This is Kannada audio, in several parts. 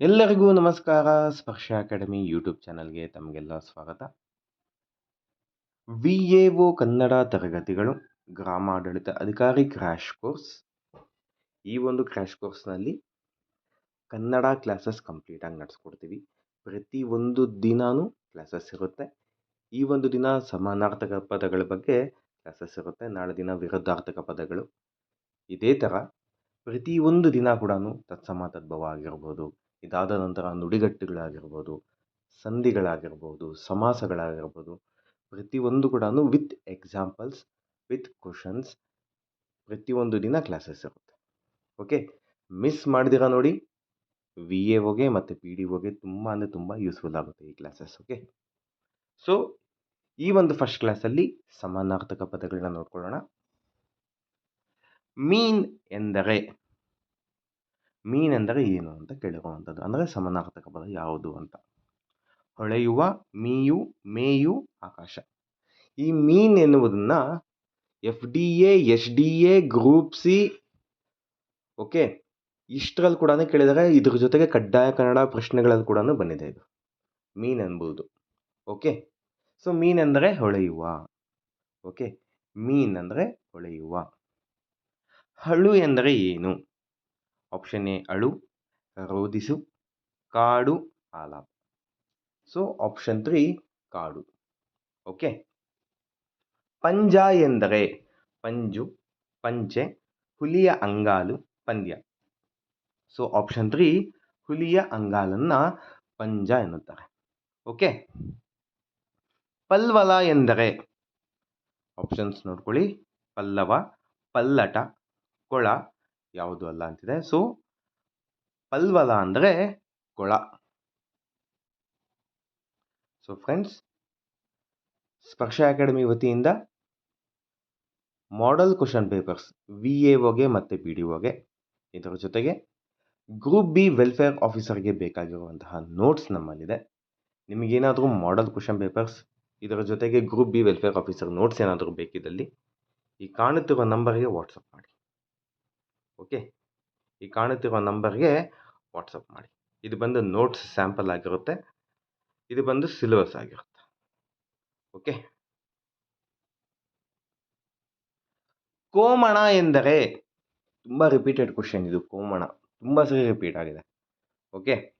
ಎಲ್ಲರಿಗೂ ನಮಸ್ಕಾರ. ಸ್ಪರ್ಶ ಅಕಾಡೆಮಿ ಯೂಟ್ಯೂಬ್ ಚಾನಲ್ಗೆ ತಮಗೆಲ್ಲ ಸ್ವಾಗತ. ವಿ ಎ ಒ ಕನ್ನಡ ತರಗತಿಗಳು, ಗ್ರಾಮಾಡಳಿತ ಅಧಿಕಾರಿ ಕ್ರ್ಯಾಶ್ ಕೋರ್ಸ್ ಈ ಒಂದು ಕ್ರ್ಯಾಶ್ ಕೋರ್ಸ್ನಲ್ಲಿ ಕನ್ನಡ ಕ್ಲಾಸಸ್ ಕಂಪ್ಲೀಟಾಗಿ ನಡೆಸ್ಕೊಡ್ತೀವಿ. ಪ್ರತಿ ಒಂದು ದಿನಾನೂ ಕ್ಲಾಸಸ್ ಇರುತ್ತೆ. ಈ ಒಂದು ದಿನ ಸಮಾನಾರ್ಥಕ ಪದಗಳ ಬಗ್ಗೆ ಕ್ಲಾಸಸ್ ಇರುತ್ತೆ. ನಾಳೆ ದಿನ ವಿರುದ್ಧಾರ್ಥಕ ಪದಗಳು. ಇದೇ ಥರ ಪ್ರತಿಯೊಂದು ದಿನ ಕೂಡ ತತ್ಸಮ ತದ್ಭವ ಆಗಿರ್ಬೋದು. ಇದಾದ ನಂತರ ನುಡಿಗಟ್ಟುಗಳಾಗಿರ್ಬೋದು, ಸಂಧಿಗಳಾಗಿರ್ಬೋದು, ಸಮಾಸಗಳಾಗಿರ್ಬೋದು, ಪ್ರತಿಯೊಂದು ಕೂಡ ವಿತ್ ಎಕ್ಸಾಂಪಲ್ಸ್ ವಿತ್ ಕ್ವಶನ್ಸ್ ಪ್ರತಿಯೊಂದು ದಿನ ಕ್ಲಾಸಸ್ ಇರುತ್ತೆ. ಓಕೆ ಮಿಸ್ ಮಾಡಿದಿರಾ ನೋಡಿ? ವಿ ಎ ಒಗೆ ಮತ್ತು ಪಿ ಡಿ ಒಗೆ ತುಂಬ ಅಂದರೆ ತುಂಬ ಯೂಸ್ಫುಲ್ ಆಗುತ್ತೆ ಈ ಕ್ಲಾಸಸ್ ಓಕೆ ಸೊ ಈ ಒಂದು ಫಸ್ಟ್ ಕ್ಲಾಸಲ್ಲಿ ಸಮಾನಾರ್ಥಕ ಪದಗಳನ್ನ ನೋಡ್ಕೊಳ್ಳೋಣ. ಮೀನ್ ಎಂದರೆ ಮೀನ್ ಎಂದರೆ ಏನು ಅಂತ ಕೇಳಿರುವಂಥದ್ದು ಅಂದರೆ ಸಮಾನಾರ್ಥಕ ಪದ ಯಾವುದು ಅಂತ. ಹೊಳೆಯುವ, ಮೀಯು, ಮೇಯು, ಆಕಾಶ. ಈ ಮೀನ್ ಎನ್ನುವುದನ್ನು F D A S D A, group C, okay, ಇಷ್ಟರಲ್ಲಿ ಕೂಡ ಕೇಳಿದರೆ ಇದ್ರ ಜೊತೆಗೆ ಕಡ್ಡಾಯ ಕನ್ನಡ ಪ್ರಶ್ನೆಗಳಲ್ಲಿ ಕೂಡ ಬಂದಿದೆ ಇದು. ಮೀನ್ ಎಂಬುದು ಓಕೆ, ಸೊ ಮೀನ್ ಎಂದರೆ ಹೊಳೆಯುವ. ಓಕೆ, ಮೀನ್ ಅಂದರೆ ಹೊಳೆಯುವ. ಹಳು ಎಂದರೆ ಏನು? ಆಪ್ಷನ್ ಎ ಅಳು ರೋದಿಸು ಕಾಡು ಆಲಾಪ ಸೊ ಆಪ್ಷನ್ ತ್ರೀ ಕಾಡು. ಓಕೆ ಪಂಜ ಎಂದರೆ ಪಂಜು, ಪಂಚೆ, ಹುಲಿಯ ಅಂಗಾಲು, ಪಂದ್ಯ. ಸೊ ಆಪ್ಷನ್ ತ್ರೀ ಹುಲಿಯ ಅಂಗಾಲನ್ನು ಪಂಜ ಎನ್ನುತ್ತಾರೆ. ಓಕೆ ಪಲ್ವಲ ಎಂದರೆ ಆಪ್ಷನ್ಸ್ ನೋಡ್ಕೊಳ್ಳಿ. ಪಲ್ಲವ, ಪಲ್ಲಟ, ಕೊಳ ಯಾವುದು ಅಲ್ಲ ಅಂತಿದೆ. ಸೊ ಪಲ್ವಲ ಅಂದರೆ ಕೊಳ. ಸೊ ಫ್ರೆಂಡ್ಸ್ ಸ್ಪರ್ಶ ಅಕಾಡೆಮಿ ವತಿಯಿಂದ model question papers V A ಒಗೆ ಮತ್ತು ಪಿ ಡಿ ಒಗೆ ಇದರ ಜೊತೆಗೆ ಗ್ರೂಪ್ ಬಿ ವೆಲ್ಫೇರ್ ಆಫೀಸರ್ಗೆ ಬೇಕಾಗಿರುವಂತಹ ನೋಟ್ಸ್ ನಮ್ಮಲ್ಲಿದೆ. ನಿಮಗೇನಾದರೂ ಮಾಡೆಲ್ ಕ್ವಶನ್ ಪೇಪರ್ಸ್ ಇದರ ಜೊತೆಗೆ group B welfare officer notes ಏನಾದರೂ ಬೇಕಿದ್ದಲ್ಲಿ ಈ ಕಾಣುತ್ತಿರುವ ನಂಬರ್ಗೆ ವಾಟ್ಸಪ್ ಮಾಡಿ. ಓಕೆ? ಈ ಕಾಣುತ್ತಿರುವ ನಂಬರ್ಗೆ ವಾಟ್ಸಪ್ ಮಾಡಿ. ಇದು ಬಂದು ನೋಟ್ಸ್ ಸ್ಯಾಂಪಲ್ ಆಗಿರುತ್ತೆ. ಇದು ಬಂದು ಸಿಲೆಬಸ್ ಆಗಿರುತ್ತೆ. ಓಕೆ? ಕೋಮಣ ಎಂದರೆ ತುಂಬ ರಿಪೀಟೆಡ್ ಕ್ವಶನ್ ಇದು, ಕೋಮಣ. ತುಂಬ ಸರಿ ರಿಪೀಟ್ ಆಗಿದೆ. ಓಕೆ?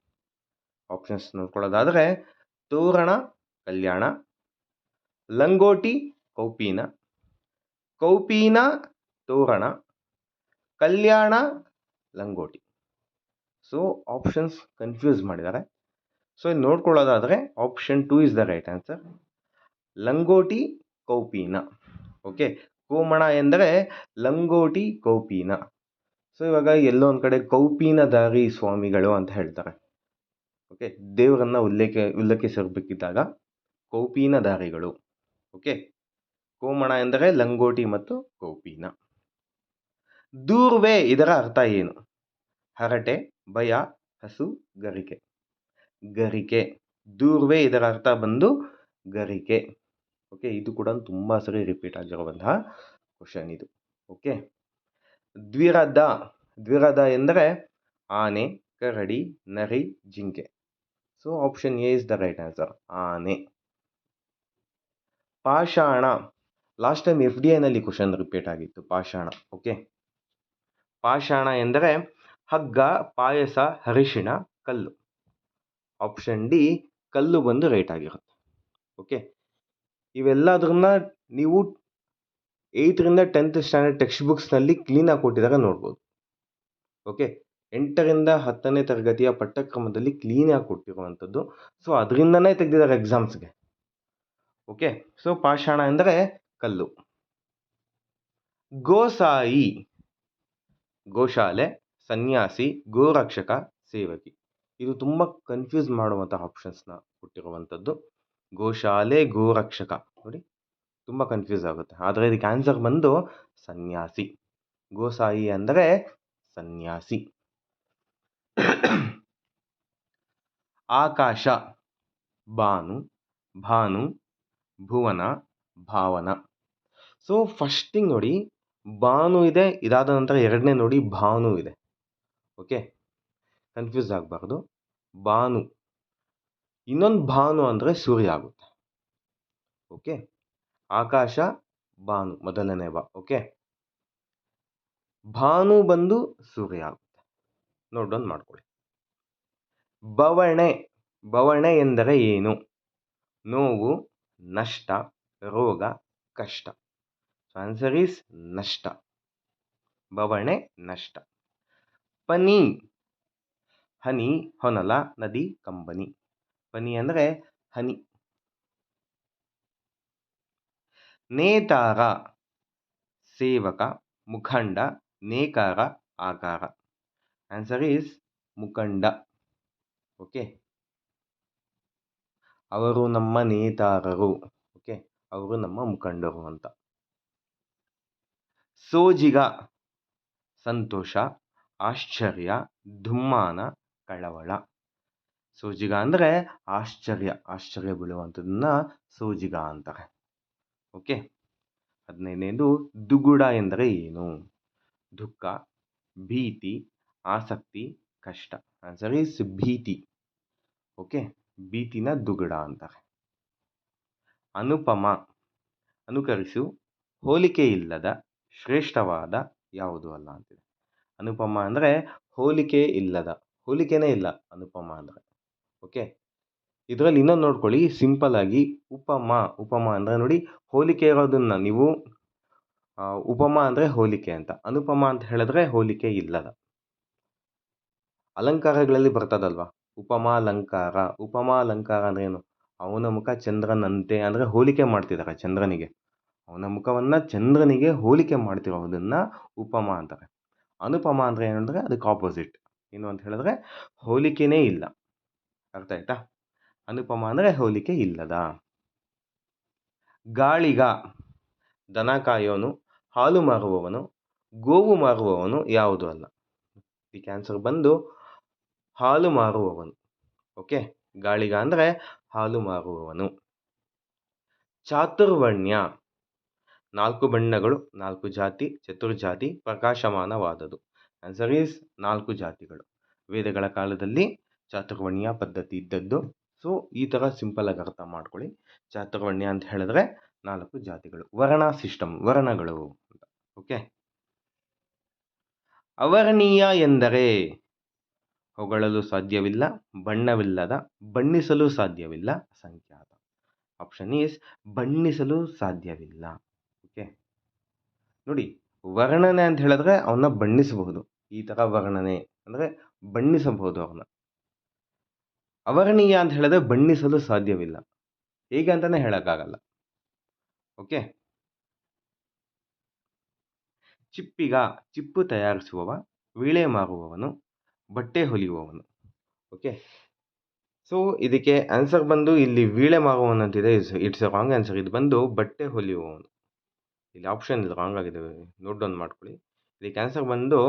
ಆಪ್ಷನ್ಸ್ ನೋಡ್ಕೊಳ್ಳೋದಾದರೆ, ತೋರಣ, ಕಲ್ಯಾಣ, ಲಂಗೋಟಿ, ಕೌಪೀನ. ಕೌಪೀನ, ತೋರಣ ಕಲ್ಯಾಣ ಲಂಗೋಟಿ. ಸೊ ಆಪ್ಷನ್ಸ್ ಕನ್ಫ್ಯೂಸ್ ಮಾಡಿದ್ದಾರೆ. ಸೊ ಇದು ನೋಡ್ಕೊಳ್ಳೋದಾದರೆ option two is the right answer ಲಂಗೋಟಿ ಕೌಪೀನ. ಓಕೆ ಕೋಮಣ ಎಂದರೆ ಲಂಗೋಟಿ ಕೌಪೀನ. ಸೊ ಇವಾಗ ಎಲ್ಲೋ ಒಂದು ಕಡೆ ಕೌಪೀನಧಾರಿ ಸ್ವಾಮಿಗಳು ಅಂತ ಹೇಳ್ತಾರೆ. ಓಕೆ ದೇವರನ್ನು ಉಲ್ಲೇಖ ಉಲ್ಲೇಖಿಸಬೇಕಿದ್ದಾಗ ಕೌಪೀನಧಾರಿಗಳು ಓಕೆ ಕೋಮಣ ಎಂದರೆ ಲಂಗೋಟಿ ಮತ್ತು ಕೌಪೀನ. ದೂರ್ವೆ ಇದರ ಅರ್ಥ ಏನು? ಹರಟೆ, ಭಯ, ಹಸು, ಗರಿಕೆ. ಗರಿಕೆ, ದೂರ್ವೆ ಇದರ ಅರ್ಥ ಬಂದು ಗರಿಕೆ. ಓಕೆ ಇದು ಕೂಡ ತುಂಬ ಸರಿ ರಿಪೀಟ್ ಆಗಿರುವಂತಹ ಕ್ವಶನ್ ಇದು. ಓಕೆ ದ್ವಿರದ ದ್ವಿರದ ಎಂದರೆ ಆನೆ, ಕರಡಿ, ನರಿ, ಜಿಂಕೆ. So option A is the right answer ಆನೆ. ಪಾಷಾಣ. ಲಾಸ್ಟ್ ಟೈಮ್ ಎಫ್ ಡಿ ಐನಲ್ಲಿ ಕ್ವಶನ್ ರಿಪೀಟ್ ಆಗಿತ್ತು, ಪಾಷಾಣ. ಓಕೆ ಪಾಷಾಣ ಎಂದರೆ ಹಗ್ಗ, ಪಾಯಸ, ಅರಿಶಿಣ, ಕಲ್ಲು. ಆಪ್ಷನ್ ಡಿ ಕಲ್ಲು ಬಂದು ರೈಟ್ ಆಗಿರುತ್ತೆ. ಓಕೆ ಇವೆಲ್ಲದನ್ನ ನೀವು ಏಯ್ತರಿಂದ ಟೆಂತ್ ಸ್ಟ್ಯಾಂಡರ್ಡ್ ಟೆಕ್ಸ್ಟ್ ಬುಕ್ಸ್ನಲ್ಲಿ ಕ್ಲೀನಾಗಿ ಕೊಟ್ಟಿದ್ದಾರೆ ನೋಡ್ಬೋದು. ಓಕೆ ಎಂಟರಿಂದ ಹತ್ತನೇ ತರಗತಿಯ ಪಠ್ಯಕ್ರಮದಲ್ಲಿ ಕ್ಲೀನಾಗಿ ಕೊಟ್ಟಿರುವಂಥದ್ದು. ಸೊ ಅದರಿಂದನೇ ತೆಗೆದಿದ್ದಾರೆ ಎಕ್ಸಾಮ್ಸ್ಗೆ ಓಕೆ ಸೊ ಪಾಷಾಣ ಎಂದರೆ ಕಲ್ಲು. ಗೋಸಾಯಿ. ಗೋಶಾಲೆ, ಸನ್ಯಾಸಿ, ಗೋರಕ್ಷಕ, ಸೇವಕಿ. ಇದು ತುಂಬ ಕನ್ಫ್ಯೂಸ್ ಮಾಡುವಂಥ ಆಪ್ಷನ್ಸ್ನ ಕೊಟ್ಟಿರುವಂಥದ್ದು. ಗೋಶಾಲೆ, ಗೋರಕ್ಷಕ. ನೋಡಿ, ತುಂಬ ಕನ್ಫ್ಯೂಸ್ ಆಗುತ್ತೆ. ಆದರೆ ಇದಕ್ಕೆ ಆನ್ಸರ್ ಬಂದು ಸನ್ಯಾಸಿ. ಗೋಸಾಯಿ ಅಂದರೆ ಸನ್ಯಾಸಿ. ಆಕಾಶ, ಬಾನು, ಭಾನು, ಭುವನ, ಭಾವನ. ಸೊ ಫಸ್ಟಿಂಗ್ ನೋಡಿ ಬಾನು ಇದೆ, ಇದಾದ ನಂತರ ಎರಡನೇ ನೋಡಿ ಭಾನು ಇದೆ. ಓಕೆ? ಕನ್ಫ್ಯೂಸ್ ಆಗಬಾರ್ದು. ಬಾನು ಇನ್ನೊಂದು ಭಾನು ಅಂದರೆ ಸೂರ್ಯ ಆಗುತ್ತೆ. ಓಕೆ? ಆಕಾಶ ಬಾನು ಮೊದಲನೇ ಬಾ ಓಕೆ? ಭಾನು ಬಂದು ಸೂರ್ಯ ಆಗುತ್ತೆ. ನೋಟ್ ಡೌನ್ ಮಾಡ್ಕೊಳ್ಳಿ. ಬವಣೆ ಬವಣೆ ಎಂದರೆ ಏನು? ನೋವು, ನಷ್ಟ, ರೋಗ, ಕಷ್ಟ. ಸೊ ಆನ್ಸರ್ ಈಸ್ ನಷ್ಟ. ಬವಣೆ ನಷ್ಟ. ಪನಿ. ಹನಿ, ಹೊನಲ, ನದಿ, ಕಂಬನಿ. ಪನಿ ಅಂದರೆ ಹನಿ. ನೇತಾರ, ಸೇವಕ, ಮುಖಂಡ, ನೇಕಾರ, ಆಕಾರ. ಆನ್ಸರ್ ಈಸ್ ಮುಖಂಡ. ಓಕೆ ಅವರು ನಮ್ಮ ನೇತಾರರು. ಓಕೆ ಅವರು ನಮ್ಮ ಮುಖಂಡರು ಅಂತ. ಸೋಜಿಗ, ಸಂತೋಷ, ಆಶ್ಚರ್ಯ ದುಮ್ಮಾನ ಕಳವಳ. ಸೋಜಿಗ ಅಂದರೆ ಆಶ್ಚರ್ಯ ಆಶ್ಚರ್ಯ ಬೀಳುವಂಥದ್ದನ್ನ ಸೋಜಿಗ ಅಂತಾರೆ. ಓಕೆ? ಹದಿನೈದನೇದು, ದುಗುಡ ಎಂದರೆ ಏನು? ದುಃಖ, ಭೀತಿ, ಆಸಕ್ತಿ, ಕಷ್ಟ. ಆನ್ಸರ್ ಈಸ್ ಭೀತಿ. ಓಕೆ? ಭೀತಿನ ದುಗುಡ ಅಂತಾರೆ. ಅನುಪಮ, ಅನುಕರಿಸು ಹೋಲಿಕೆ ಇಲ್ಲದ ಶ್ರೇಷ್ಠವಾದ ಯಾವುದು ಅಲ್ಲ ಅಂತಿದೆ. ಅನುಪಮ ಅಂದರೆ ಹೋಲಿಕೆ ಇಲ್ಲದ, ಹೋಲಿಕೆನೇ ಇಲ್ಲ ಅನುಪಮ ಅಂದರೆ. ಓಕೆ ಇದರಲ್ಲಿ ಇನ್ನೊಂದು ನೋಡ್ಕೊಳ್ಳಿ ಸಿಂಪಲ್ ಆಗಿ ಉಪಮ ಉಪಮ ಅಂದರೆ ನೋಡಿ ಹೋಲಿಕೆ ಇರೋದನ್ನು ನೀವು ಉಪಮ ಅಂದರೆ ಹೋಲಿಕೆ ಅಂತ. ಅನುಪಮ ಅಂತ ಹೇಳಿದ್ರೆ ಹೋಲಿಕೆ ಇಲ್ಲದ. ಅಲಂಕಾರಗಳಲ್ಲಿ ಬರ್ತದಲ್ವಾ? ಉಪಮಾಲಂಕಾರ ಉಪಮಾಲಂಕಾರ ಅಂದ್ರೆ ಏನು? ಅವನ ಮುಖ ಚಂದ್ರನಂತೆ ಅಂದರೆ ಹೋಲಿಕೆ ಮಾಡ್ತಿದ್ದಾರೆ ಚಂದ್ರನಿಗೆ. ಅವನ ಮುಖವನ್ನು ಚಂದ್ರನಿಗೆ ಹೋಲಿಕೆ ಮಾಡ್ತಿರೋದನ್ನು ಉಪಮ ಅಂತಾರೆ. ಅನುಪಮ ಅಂದರೆ ಏನಂದರೆ ಅದಕ್ಕೆ ಆಪೋಸಿಟ್ ಏನು ಅಂತ ಹೇಳಿದ್ರೆ ಹೋಲಿಕೆನೇ ಇಲ್ಲ. ಅರ್ಥ ಆಯ್ತಾ? ಅನುಪಮ ಅಂದರೆ ಹೋಲಿಕೆ ಇಲ್ಲದ. ಗಾಳಿಗ ದನ ಕಾಯೋನು, ಹಾಲು ಮಾರುವವನು, ಗೋವು ಮಾರುವವನು ಯಾವುದು ಅಲ್ಲ. ಈ ಕ್ಯಾನ್ಸರ್ ಬಂದು ಹಾಲು ಮಾರುವವನು. ಓಕೆ ಗಾಳಿಗ ಅಂದರೆ ಹಾಲು ಮಾರುವವನು. ಚಾತುರ್ವಣ್ಯ ನಾಲ್ಕು ಬಣ್ಣಗಳು, ನಾಲ್ಕು ಜಾತಿ, ಚತುರ್ಜಾತಿ ಪ್ರಕಾಶಮಾನವಾದದು ಆನ್ಸರ್ ಈಸ್ ನಾಲ್ಕು ಜಾತಿಗಳು. ವೇದಗಳ ಕಾಲದಲ್ಲಿ ಚಾತುರ್ವಣ್ಯ ಪದ್ಧತಿ ಇದ್ದದ್ದು. ಸೊ ಈ ಥರ ಸಿಂಪಲಾಗಿ ಅರ್ಥ ಮಾಡ್ಕೊಳ್ಳಿ. ಚಾತುರ್ವಣ್ಯ ಅಂತ ಹೇಳಿದ್ರೆ ನಾಲ್ಕು ಜಾತಿಗಳು. ವರ್ಣ ಸಿಸ್ಟಮ್, ವರ್ಣಗಳು ಓಕೆ ಅವರ್ಣೀಯ ಎಂದರೆ ಹೊಗಳಲು ಸಾಧ್ಯವಿಲ್ಲ, ಬಣ್ಣವಿಲ್ಲದ, ಬಣ್ಣಿಸಲು ಸಾಧ್ಯವಿಲ್ಲ ಸಂಖ್ಯಾತ ಆಪ್ಷನ್ ಈಸ್ ಬಣ್ಣಿಸಲು ಸಾಧ್ಯವಿಲ್ಲ. ನೋಡಿ, ವರ್ಣನೆ ಅಂತ ಹೇಳಿದ್ರೆ ಅವನ್ನ ಬಣ್ಣಿಸಬಹುದು. ಈ ಥರ ವರ್ಣನೆ ಅಂದರೆ ಬಣ್ಣಿಸಬಹುದು ಅವನ್ನ ಅವರ್ಣೀಯ ಅಂತ ಹೇಳಿದ್ರೆ ಬಣ್ಣಿಸಲು ಸಾಧ್ಯವಿಲ್ಲ. ಹೇಗೆ ಅಂತಲೇ ಹೇಳೋಕ್ಕಾಗಲ್ಲ. ಓಕೆ ಚಿಪ್ಪಿಗ ಚಿಪ್ಪು ತಯಾರಿಸುವವ, ವೀಳೆ ಮಾರುವವನು, ಬಟ್ಟೆ ಹೊಲಿಯುವವನು. ಓಕೆ ಸೊ ಇದಕ್ಕೆ ಆನ್ಸರ್ ಬಂದು ಇಲ್ಲಿ ವೀಳೆ ಮಾರುವವನು ಅಂತಿದೆ it's it's a wrong answer ಇದು ಬಂದು ಬಟ್ಟೆ ಹೊಲಿಯುವವನು. ಇಲ್ಲಿ ಆಪ್ಷನ್ ಇದು ರಾಂಗ್ ಆಗಿದೆ ನೋಟ್ ಡೌನ್ ಮಾಡ್ಕೊಳ್ಳಿ. ಇಲ್ಲಿ ಕ್ಯಾನ್ಸರ್ ಬಂದು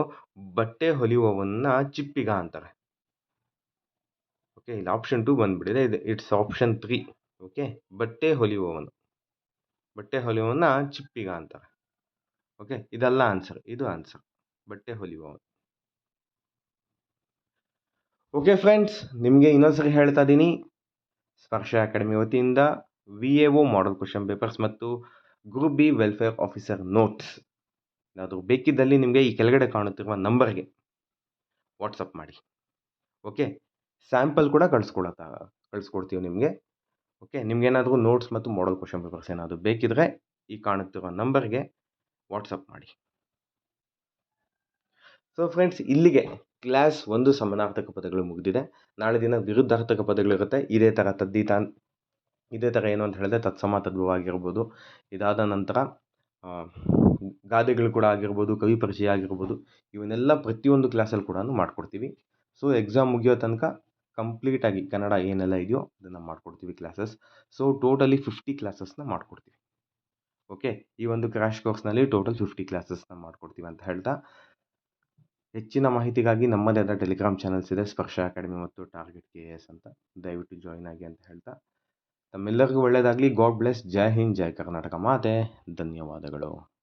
ಬಟ್ಟೆ ಹೊಲಿಯುವವನ್ನ ಚಿಪ್ಪಿಗ ಅಂತಾರೆ. ಓಕೆ ಇಲ್ಲಿ ಆಪ್ಷನ್ ಟು ಬಂದ್ಬಿಟ್ಟಿದೆ. ಇದು ಇಟ್ಸ್ ಆಪ್ಷನ್ ತ್ರೀ ಓಕೆ ಬಟ್ಟೆ ಹೊಲಿಯುವವನು. ಬಟ್ಟೆ ಹೊಲಿಯುವವನ್ನ ಚಿಪ್ಪಿಗ ಅಂತಾರೆ. ಓಕೆ ಇದಲ್ಲ ಆನ್ಸರ್ ಇದು ಆನ್ಸರ್ ಬಟ್ಟೆ ಹೊಲಿಯುವವನು. ಓಕೆ ಫ್ರೆಂಡ್ಸ್ ನಿಮಗೆ ಇನ್ನೊಂದ್ಸರಿ ಹೇಳ್ತಾ ಇದ್ದೀನಿ ಸ್ಪರ್ಶ ಅಕಾಡೆಮಿ ವತಿಯಿಂದ V A O model question papers ಮತ್ತು group B welfare officer notes ಏನಾದರೂ ಬೇಕಿದ್ದಲ್ಲಿ ನಿಮಗೆ ಈ ಕೆಳಗಡೆ ಕಾಣುತ್ತಿರುವ ನಂಬರ್ಗೆ ವಾಟ್ಸಪ್ ಮಾಡಿ. ಓಕೆ? ಸ್ಯಾಂಪಲ್ ಕೂಡ ಕಳಿಸ್ಕೊಡತ್ತ, ಕಳಿಸ್ಕೊಡ್ತೀವಿ ನಿಮಗೆ. ಓಕೆ? ನಿಮ್ಗೇನಾದರೂ ನೋಟ್ಸ್ ಮತ್ತು ಮಾಡಲ್ ಕ್ವಶನ್ ಪೇಪರ್ಸ್ ಏನಾದರೂ ಬೇಕಿದ್ರೆ ಈ ಕಾಣುತ್ತಿರುವ ನಂಬರ್ಗೆ ವಾಟ್ಸಪ್ ಮಾಡಿ. ಸೊ ಫ್ರೆಂಡ್ಸ್ ಇಲ್ಲಿಗೆ ಕ್ಲಾಸ್ ಒಂದು ಸಮಾನಾರ್ಥಕ ಪದಗಳು ಮುಗಿದಿದೆ. ನಾಳೆ ದಿನ ವಿರುದ್ಧಾರ್ಥಕ ಪದಗಳಿರುತ್ತೆ. ಇದೇ ಥರ ತದ್ದಿತಾನ್ ಇದೇ ಥರ ಏನು ಅಂತ ಹೇಳಿದ್ರೆ ತತ್ಸಮ ತದ್ಭವ ಆಗಿರ್ಬೋದು. ಇದಾದ ನಂತರ ಗಾದೆಗಳು ಕೂಡ ಆಗಿರ್ಬೋದು, ಕವಿ ಪರಿಚಯ ಆಗಿರ್ಬೋದು, ಇವನ್ನೆಲ್ಲ ಪ್ರತಿಯೊಂದು ಕ್ಲಾಸಲ್ಲಿ ಕೂಡ ಮಾಡಿಕೊಡ್ತೀವಿ. ಸೊ ಎಕ್ಸಾಮ್ ಮುಗಿಯೋ ತನಕ ಕಂಪ್ಲೀಟಾಗಿ ಕನ್ನಡ ಏನೆಲ್ಲ ಇದೆಯೋ ಅದನ್ನು ಮಾಡಿಕೊಡ್ತೀವಿ ಕ್ಲಾಸಸ್ ಸೊ ಟೋಟಲಿ ಫಿಫ್ಟಿ ಕ್ಲಾಸಸ್ನ ಮಾಡಿಕೊಡ್ತೀವಿ. ಓಕೆ ಈ ಒಂದು ಕ್ರ್ಯಾಶ್ ಕೋರ್ಸ್ನಲ್ಲಿ ಟೋಟಲ್ ಫಿಫ್ಟಿ ಕ್ಲಾಸಸ್ನ ಮಾಡಿಕೊಡ್ತೀವಿ ಅಂತ ಹೇಳ್ತಾ, ಹೆಚ್ಚಿನ ಮಾಹಿತಿಗಾಗಿ ನಮ್ಮದೇ ಆದ ಟೆಲಿಗ್ರಾಮ್ ಚಾನಲ್ಸ್ ಇದೆ. ಸ್ಪರ್ಶ ಅಕಾಡೆಮಿ ಮತ್ತು ಟಾರ್ಗೆಟ್ ಕೆ ಎಸ್ ಅಂತ ದಯವಿಟ್ಟು ಜಾಯ್ನ್ ಆಗಿ ಅಂತ ಹೇಳ್ತಾ ತಮ್ಮೆಲ್ಲರಿಗೂ ಒಳ್ಳೆಯದಾಗಲಿ. ಗಾಡ್ ಬ್ಲೆಸ್ ಜೈ ಹಿಂದ್ ಜೈ ಕರ್ನಾಟಕ. ಮಾತೆ ಧನ್ಯವಾದಗಳು.